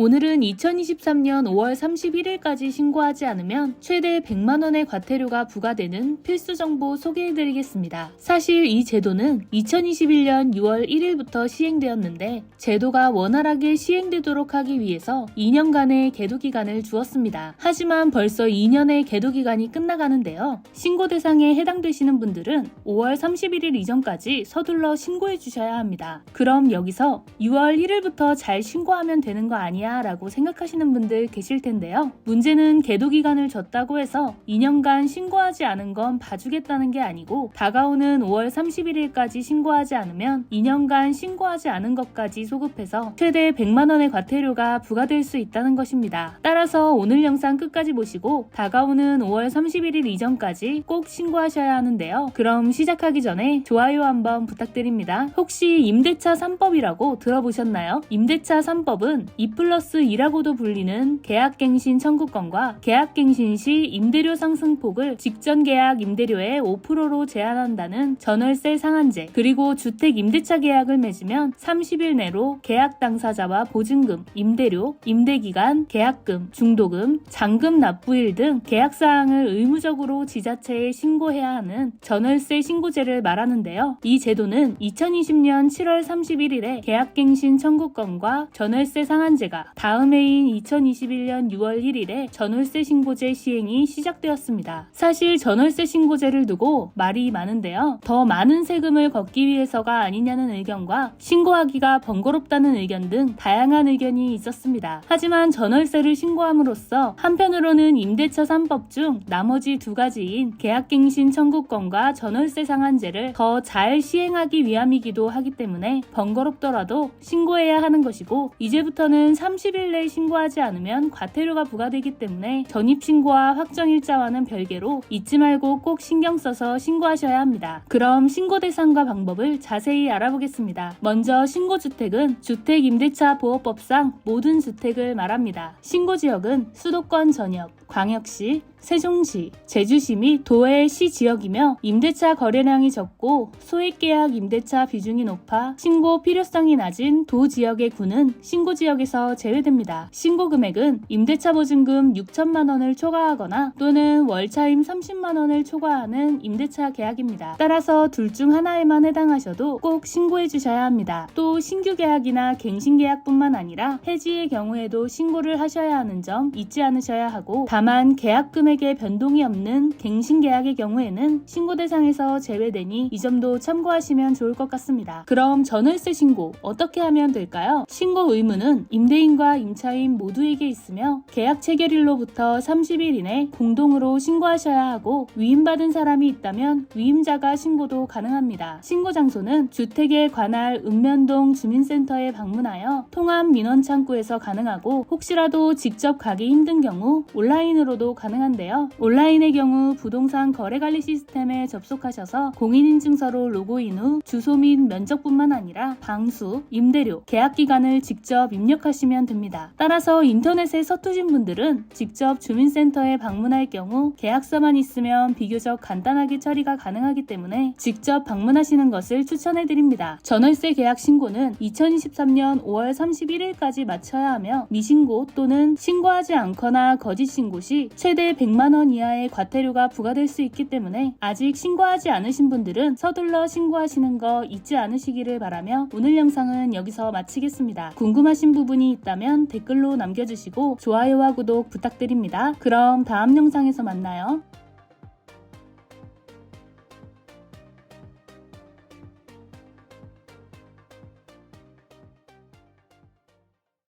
오늘은 2023년 5월 31일까지 신고하지 않으면 최대 100만원의 과태료가 부과되는 필수 정보 소개해드리겠습니다. 사실 이 제도는 2021년 6월 1일부터 시행되었는데 제도가 원활하게 시행되도록 하기 위해서 2년간의 계도 기간을 주었습니다. 하지만 벌써 2년의 계도 기간이 끝나가는데요. 신고 대상에 해당되시는 분들은 5월 31일 이전까지 서둘러 신고해 주셔야 합니다. 그럼 여기서 6월 1일부터 잘 신고하면 되는 거 아니야 라고 생각하시는 분들 계실 텐데요. 문제는 계도 기간을 줬다고 해서 2년간 신고하지 않은 건 봐주겠다는 게 아니고 다가오는 5월 31일까지 신고하지 않으면 2년간 신고하지 않은 것까지 소급해서 최대 100만원의 과태료가 부과될 수 있다는 것입니다. 따라서 오늘 영상 끝까지 보시고 다가오는 5월 31일 이전까지 꼭 신고하셔야 하는데요. 그럼 시작하기 전에 좋아요 한번 부탁드립니다. 혹시 임대차 3법이라고 들어보셨나요? 임대차 3법은 2 플러스 2라고도 불리는 계약갱신 청구권과 계약갱신 시 임대료 상승폭을 직전 계약 임대료의 5%로 제한한다는 전월세 상한제 그리고 주택 임대차 계약을 맺으면 30일 내로 계약 당사자와 보증금, 임대료, 임대기간, 계약금, 중도금, 잔금 납부일 등 계약 사항을 의무적으로 지자체에 신고해야 하는 전월세 신고제를 말하는데요. 이 제도는 2020년 7월 31일에 계약갱신 청구권과 전월세 상한제가 다음 해인 2021년 6월 1일에 전월세 신고제 시행이 시작되었습니다. 사실 전월세 신고제를 두고 말이 많은데요. 더 많은 세금을 걷기 위해서가 아니냐는 의견과 신고하기가 번거롭다는 의견 등 다양한 의견이 있었습니다. 하지만 전월세를 신고함으로써 한편으로는 임대차 3법 중 나머지 두 가지인 계약갱신 청구권과 전월세 상한제를 더 잘 시행하기 위함이기도 하기 때문에 번거롭더라도 신고해야 하는 것이고 이제부터는 30일 내에 신고하지 않으면 과태료가 부과되기 때문에 전입신고와 확정일자와는 별개로 잊지 말고 꼭 신경 써서 신고하셔야 합니다. 그럼 신고 대상과 방법을 자세히 알아보겠습니다. 먼저 신고주택은 주택임대차보호법상 모든 주택을 말합니다. 신고지역은 수도권 전역, 광역시, 세종시, 제주시 및 도의 시 지역이며 임대차 거래량이 적고 소액 계약 임대차 비중이 높아 신고 필요성이 낮은 도 지역의 구는 신고 지역에서 제외됩니다. 신고 금액은 임대차 보증금 6천만 원을 초과하거나 또는 월차임 30만 원을 초과하는 임대차 계약입니다. 따라서 둘 중 하나에만 해당하셔도 꼭 신고해 주셔야 합니다. 또 신규 계약이나 갱신 계약뿐만 아니라 해지의 경우에도 신고를 하셔야 하는 점 잊지 않으셔야 하고 다만 계약 금 액에 변동이 없는 갱신 계약의 경우에는 신고 대상에서 제외되니 이 점도 참고하시면 좋을 것 같습니다. 그럼 전월세 신고 어떻게 하면 될까요? 신고 의무는 임대인과 임차인 모두에게 있으며 계약 체결일로부터 30일 이내 공동으로 신고하셔야 하고 위임받은 사람이 있다면 위임자가 신고도 가능합니다. 신고 장소는 주택에 관할 읍면동 주민센터에 방문하여 통합 민원 창구에서 가능하고 혹시라도 직접 가기 힘든 경우 온라인으로도 가능 한데요. 온라인의 경우 부동산 거래 관리 시스템에 접속하셔서 공인인증서로 로그인 후 주소 및 면적뿐만 아니라 방수, 임대료, 계약 기간을 직접 입력하시면 됩니다. 따라서 인터넷에 서투신 분들은 직접 주민센터에 방문할 경우 계약서만 있으면 비교적 간단하게 처리가 가능하기 때문에 직접 방문하시는 것을 추천해 드립니다. 전월세 계약 신고는 2023년 5월 31일까지 마쳐야 하며 미신고 또는 신고하지 않거나 거짓 신고 시 최대 100만 원 이하의 과태료가 부과될 수 있기 때문에 아직 신고하지 않으신 분들은 서둘러 신고하시는 거 잊지 않으시기를 바라며 오늘 영상은 여기서 마치겠습니다. 궁금하신 부분이 있다면 댓글로 남겨주시고 좋아요와 구독 부탁드립니다. 그럼 다음 영상에서 만나요.